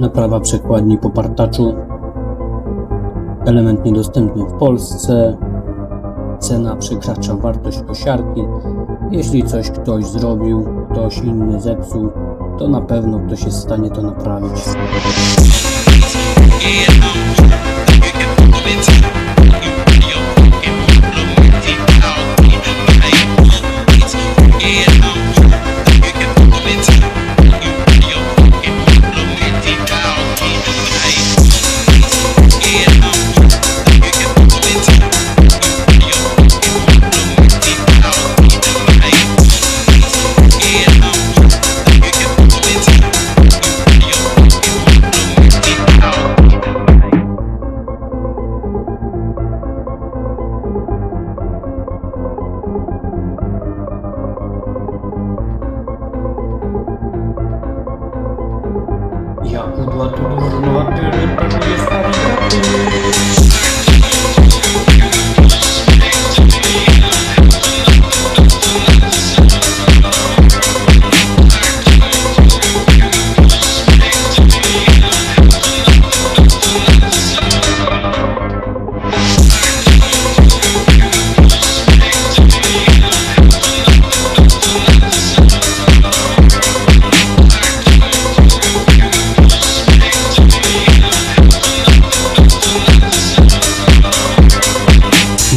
Naprawa przekładni po partaczu. Element niedostępny w Polsce. Cena przekracza wartość kosiarki. Jeśli coś ktoś zrobił, ktoś inny zepsuł, to na pewno ktoś jest w stanie to naprawić. оплату дурного ти не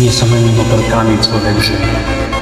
Nie samymi motorkami człowiek żyje.